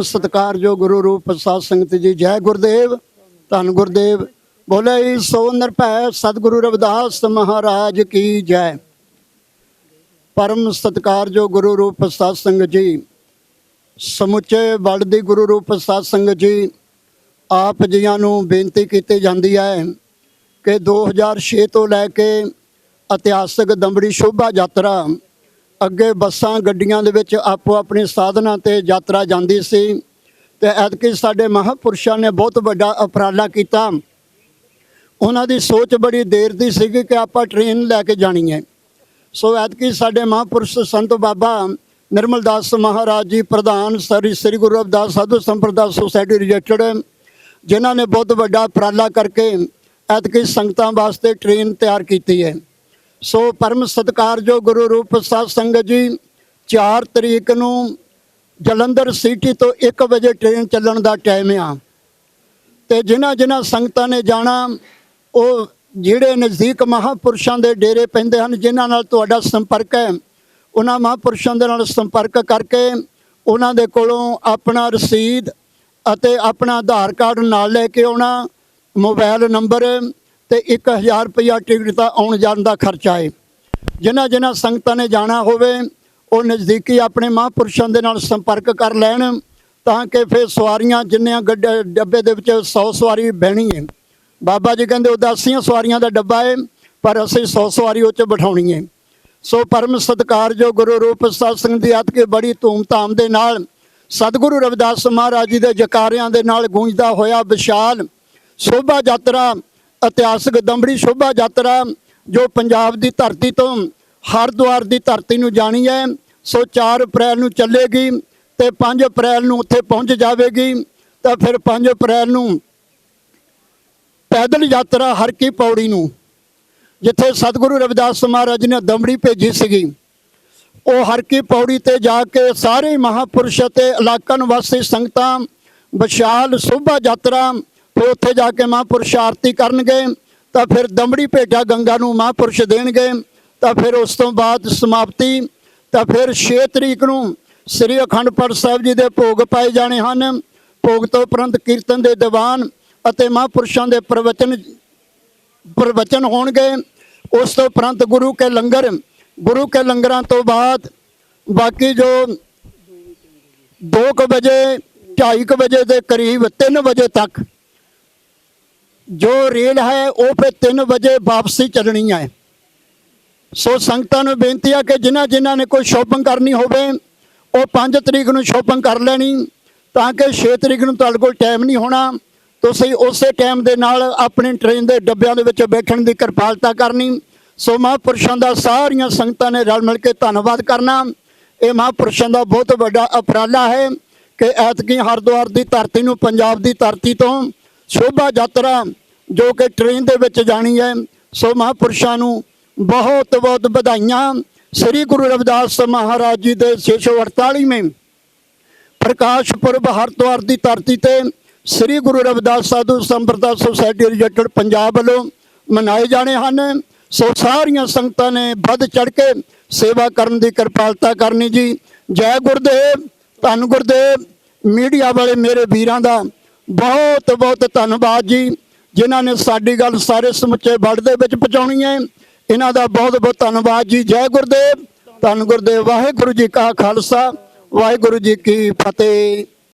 ਸਤਿਕਾਰਯੋਗ ਗੁਰੂ ਰੂਪ ਪ੍ਰਸਾਦ ਸੰਗਤ ਜੀ, ਜੈ ਗੁਰਦੇਵ, ਧੰਨ ਗੁਰਦੇਵ। ਬੋਲੇ ਸੋ ਨਿਰਭੈ, ਸਤਿਗੁਰੂ ਰਵਿਦਾਸ ਮਹਾਰਾਜ ਕੀ ਜੈ। ਪਰਮ ਸਤਿਕਾਰਯੋਗ ਗੁਰੂ ਰੂਪ ਪ੍ਰਸਾਦ ਸੰਗਤ ਜੀ, ਸਮੁੱਚੇ ਵਲਡ ਦੀ ਗੁਰੂ ਰੂਪ ਪ੍ਰਸਾਦ ਸੰਗਤ ਜੀ, ਆਪ ਜੀਆਂ ਨੂੰ ਬੇਨਤੀ ਕੀਤੀ ਜਾਂਦੀ ਹੈ ਕਿ 2006 ਤੋਂ ਲੈ ਕੇ ਇਤਿਹਾਸਕ ਦੰਬੜੀ ਸ਼ੋਭਾ ਯਾਤਰਾ ਅੱਗੇ ਬੱਸਾਂ, ਗੱਡੀਆਂ ਦੇ ਵਿੱਚ ਆਪੋ ਆਪਣੇ ਸਾਧਨਾਂ ਤੇ ਯਾਤਰਾ ਜਾਂਦੀ ਸੀ ਤੇ ਐਤਕੀ ਸਾਡੇ ਮਹਾਪੁਰਸ਼ਾਂ ਨੇ ਬਹੁਤ ਵੱਡਾ ਉਪਰਾਲਾ ਕੀਤਾ। ਉਹਨਾਂ ਦੀ ਸੋਚ ਬੜੀ ਦੇਰ ਦੀ ਸੀਗੀ ਕਿ ਆਪਾਂ ਟ੍ਰੇਨ ਲੈ ਕੇ ਜਾਣੀ ਹੈ। ਸੋ ਐਤਕੀ ਸਾਡੇ ਮਹਾਪੁਰਸ਼ ਸੰਤ ਬਾਬਾ ਨਿਰਮਲ ਦਾਸ ਮਹਾਰਾਜ ਜੀ, ਪ੍ਰਧਾਨ ਸ੍ਰੀ ਸ੍ਰੀ ਗੁਰੂ ਰਵਿਦਾਸ ਸਾਧੂ ਸੰਪਰਦਾ ਸੁਸਾਇਟੀ ਰਜਿਸਟਰਡ ਜਿਨ੍ਹਾਂ ਨੇ ਬਹੁਤ ਵੱਡਾ ਉਪਰਾਲਾ ਕਰਕੇ ਐਤਕੀ ਸੰਗਤਾਂ ਵਾਸਤੇ ਟ੍ਰੇਨ ਤਿਆਰ ਕੀਤੀ ਹੈ। ਸੋ ਪਰਮ ਸਤਿਕਾਰਯੋਗ ਗੁਰੂ ਰੂਪ ਪ੍ਰਸਾਦ ਸੰਗਤ ਜੀ 4 ਤਰੀਕ ਨੂੰ ਜਲੰਧਰ ਸਿਟੀ ਤੋਂ 1 ਵਜੇ ਟ੍ਰੇਨ ਚੱਲਣ ਦਾ ਟਾਈਮ ਆ। ਤੇ ਜਿਨ੍ਹਾਂ ਜਿਨ੍ਹਾਂ ਸੰਗਤਾਂ ਨੇ ਜਾਣਾ, ਉਹ ਜਿਹੜੇ ਨਜ਼ਦੀਕ ਮਹਾਪੁਰਸ਼ਾਂ ਦੇ ਡੇਰੇ ਪੈਂਦੇ ਹਨ, ਜਿਨ੍ਹਾਂ ਨਾਲ ਤੁਹਾਡਾ ਸੰਪਰਕ ਹੈ, ਉਹਨਾਂ ਮਹਾਪੁਰਸ਼ਾਂ ਦੇ ਨਾਲ ਸੰਪਰਕ ਕਰਕੇ ਉਹਨਾਂ ਦੇ ਕੋਲੋਂ ਆਪਣਾ ਰਸੀਦ ਅਤੇ ਆਪਣਾ ਆਧਾਰ ਕਾਰਡ ਨਾਲ ਲੈ ਕੇ ਆਉਣਾ ਮੋਬਾਈਲ ਨੰਬਰ ਤੇ 1000 ਰੁਪਇਆ ਟਿਕਟ ਦਾ ਆਉਣ ਜਾਣ ਦਾ ਖਰਚਾ ਹੈ ਜਿਨ੍ਹਾਂ ਜਿਨ੍ਹਾਂ ਸੰਗਤਾਂ ਨੇ ਜਾਣਾ ਹੋਵੇ, ਉਹ ਨਜ਼ਦੀਕੀ ਆਪਣੇ ਮਹਾਂਪੁਰਸ਼ਾਂ ਦੇ ਨਾਲ ਸੰਪਰਕ ਕਰ ਲੈਣ ਤਾਂ ਕਿ ਫਿਰ ਸਵਾਰੀਆਂ ਜਿੰਨੀਆਂ ਗੱਡੇ, ਡੱਬੇ ਦੇ ਵਿੱਚ 100 ਸਵਾਰੀ ਬਹਿਣੀ ਹੈ ਬਾਬਾ ਜੀ ਕਹਿੰਦੇ ਉਦਾਸੀਆਂ ਸਵਾਰੀਆਂ ਦਾ ਡੱਬਾ ਹੈ ਪਰ ਅਸੀਂ 100 ਸਵਾਰੀ ਉਹ 'ਚ ਬਿਠਾਉਣੀ ਹੈ ਸੋ ਪਰਮ ਸਤਿਕਾਰਯੋਗ ਗੁਰੂ ਰੂਪ ਸਾਧ ਸਿੰਘ ਦੀ ਆਤ ਕੇ ਬੜੀ ਧੂਮ-ਧਾਮ ਦੇ ਨਾਲ ਸਤਿਗੁਰੂ ਰਵਿਦਾਸ ਮਹਾਰਾਜ ਜੀ ਦੇ ਜਕਾਰਿਆਂ ਦੇ ਨਾਲ ਗੂੰਜਦਾ ਹੋਇਆ ਵਿਸ਼ਾਲ ਸ਼ੋਭਾ ਯਾਤਰਾ ਇਤਿਹਾਸਕ ਦੰਬੜੀ ਸ਼ੋਭਾ ਯਾਤਰਾ ਜੋ ਪੰਜਾਬ ਦੀ ਧਰਤੀ ਤੋਂ ਹਰਿਦੁਆਰ ਦੀ ਧਰਤੀ ਨੂੰ ਜਾਣੀ ਹੈ, ਸੋ 4 ਅਪ੍ਰੈਲ ਨੂੰ ਚੱਲੇਗੀ ਤੇ 5 ਅਪ੍ਰੈਲ ਨੂੰ ਉੱਥੇ ਪਹੁੰਚ ਜਾਵੇਗੀ, ਤਾਂ ਫਿਰ 5 ਅਪ੍ਰੈਲ ਨੂੰ ਪੈਦਲ ਯਾਤਰਾ ਹਰ ਕੀ ਪੌੜੀ ਨੂੰ, ਜਿੱਥੇ ਸਤਿਗੁਰੂ ਰਵਿਦਾਸ ਮਹਾਰਾਜ ਨੇ ਦਮੜੀ ਭੇਜੀ ਸੀਗੀ। ਉਹ ਹਰ ਕੀ ਪੌੜੀ ਤੇ ਜਾ ਕੇ ਸਾਰੇ ਮਹਾਪੁਰਸ਼ ਤੇ ਇਲਾਕਾ ਨਿਵਾਸੀ ਸੰਗਤਾਂ, ਵਿਸ਼ਾਲ ਸ਼ੋਭਾ ਯਾਤਰਾ ਫਿਰ ਉੱਥੇ ਜਾ ਕੇ ਮਹਾਂਪੁਰਸ਼ ਆਰਤੀ ਕਰਨਗੇ, ਤਾਂ ਫਿਰ ਦਮੜੀ ਭੇਟਾ ਗੰਗਾ ਨੂੰ ਮਹਾਂਪੁਰਸ਼ ਦੇਣਗੇ, ਤਾਂ ਫਿਰ ਉਸ ਤੋਂ ਬਾਅਦ ਸਮਾਪਤੀ, ਤਾਂ ਫਿਰ 6 ਤਰੀਕ ਨੂੰ ਸ੍ਰੀ ਅਖੰਡ ਪਾਠ ਸਾਹਿਬ ਜੀ ਦੇ ਭੋਗ ਪਾਏ ਜਾਣੇ ਹਨ। ਭੋਗ ਤੋਂ ਉਪਰੰਤ ਕੀਰਤਨ ਦੇ ਦੀਵਾਨ ਅਤੇ ਮਹਾਂਪੁਰਸ਼ਾਂ ਦੇ ਪ੍ਰਵਚਨ ਪ੍ਰਵਚਨ ਹੋਣਗੇ। ਉਸ ਤੋਂ ਉਪਰੰਤ ਗੁਰੂ ਕੇ ਲੰਗਰ, ਗੁਰੂ ਕੇ ਲੰਗਰਾਂ ਤੋਂ ਬਾਅਦ ਬਾਕੀ ਜੋ 2 ਵਜੇ 2:30 ਵਜੇ ਦੇ ਕਰੀਬ 3 ਵਜੇ ਤੱਕ ਜੋ ਰੇਲ ਹੈ, ਉਹ ਫਿਰ 3 ਵਜੇ ਵਾਪਸੀ ਚੱਲਣੀ ਹੈ। ਸੋ ਸੰਗਤਾਂ ਨੂੰ ਬੇਨਤੀ ਆ ਕਿ ਜਿਨ੍ਹਾਂ ਜਿਨ੍ਹਾਂ ਨੇ ਕੋਈ ਸ਼ੋਪਿੰਗ ਕਰਨੀ ਹੋਵੇ, ਉਹ 5 ਤਰੀਕ ਨੂੰ ਸ਼ੋਪਿੰਗ ਕਰ ਲੈਣੀ, ਤਾਂ ਕਿ 6 ਤਰੀਕ ਨੂੰ ਤੁਹਾਡੇ ਕੋਲ ਟਾਈਮ ਨਹੀਂ ਹੋਣਾ। ਤੁਸੀਂ ਉਸੇ ਟਾਈਮ ਦੇ ਨਾਲ ਆਪਣੀ ਟ੍ਰੇਨ ਦੇ ਡੱਬਿਆਂ ਦੇ ਵਿੱਚ ਬੈਠਣ ਦੀ ਕਿਰਪਾਲਤਾ ਕਰਨੀ। ਸੋ ਮਹਾਂਪੁਰਸ਼ਾਂ ਦਾ ਸਾਰੀਆਂ ਸੰਗਤਾਂ ਨੇ ਰਲ ਮਿਲ ਕੇ ਧੰਨਵਾਦ ਕਰਨਾ। ਇਹ ਮਹਾਂਪੁਰਸ਼ਾਂ ਦਾ ਬਹੁਤ ਵੱਡਾ ਉਪਰਾਲਾ ਹੈ ਕਿ ਐਤਕੀ ਹਰਿਦੁਆਰ ਦੀ ਧਰਤੀ ਨੂੰ ਪੰਜਾਬ ਦੀ ਧਰਤੀ ਤੋਂ ਸ਼ੋਭਾ ਯਾਤਰਾ ਜੋ ਕਿ ਟ੍ਰੇਨ ਦੇ ਵਿੱਚ ਜਾਣੀ ਹੈ, ਸੋ ਮਹਾਂਪੁਰਸ਼ਾਂ ਨੂੰ ਬਹੁਤ ਬਹੁਤ ਵਧਾਈਆਂ। ਸ੍ਰੀ ਗੁਰੂ ਰਵਿਦਾਸ ਮਹਾਰਾਜ ਜੀ ਦੇ 648ਵੇਂ ਪ੍ਰਕਾਸ਼ ਪੁਰਬ ਹਰਿਦੁਆਰ ਦੀ ਧਰਤੀ ਤੇ ਸ੍ਰੀ ਗੁਰੂ ਰਵਿਦਾਸ ਸਾਧੂ ਸੰਪਰਦਾ ਸੁਸਾਇਟੀ ਰਜਿਸਟਰਡ ਪੰਜਾਬ ਵੱਲੋਂ ਮਨਾਏ ਜਾਣੇ ਹਨ। ਸੋ ਸਾਰੀਆਂ ਸੰਗਤਾਂ ਨੇ ਵੱਧ ਚੜ ਕੇ ਸੇਵਾ ਕਰਨ ਦੀ ਕਿਰਪਾਲਤਾ ਕਰਨੀ ਜੀ। ਜੈ ਗੁਰਦੇਵ, ਧੰਨ ਗੁਰਦੇਵ। ਮੀਡੀਆ ਵਾਲੇ ਮੇਰੇ ਵੀਰਾਂ ਦਾ ਬਹੁਤ ਬਹੁਤ ਧੰਨਵਾਦ ਜੀ। ਜਿਨ੍ਹਾਂ ਨੇ ਸਾਡੀ ਗੱਲ ਸਾਰੇ ਸਮੁੱਚੇ ਵਰਲਡ ਦੇ ਵਿੱਚ ਪਹੁੰਚਾਉਣੀ ਹੈ, ਇਹਨਾਂ ਦਾ ਬਹੁਤ ਬਹੁਤ ਧੰਨਵਾਦ ਜੀ। ਜੈ ਗੁਰਦੇਵ। ਧੰਨ ਗੁਰਦੇਵ। ਵਾਹਿਗੁਰੂ ਜੀ ਕਾ ਖਾਲਸਾ। ਵਾਹਿਗੁਰੂ ਜੀ ਕੀ ਫਤਿਹ।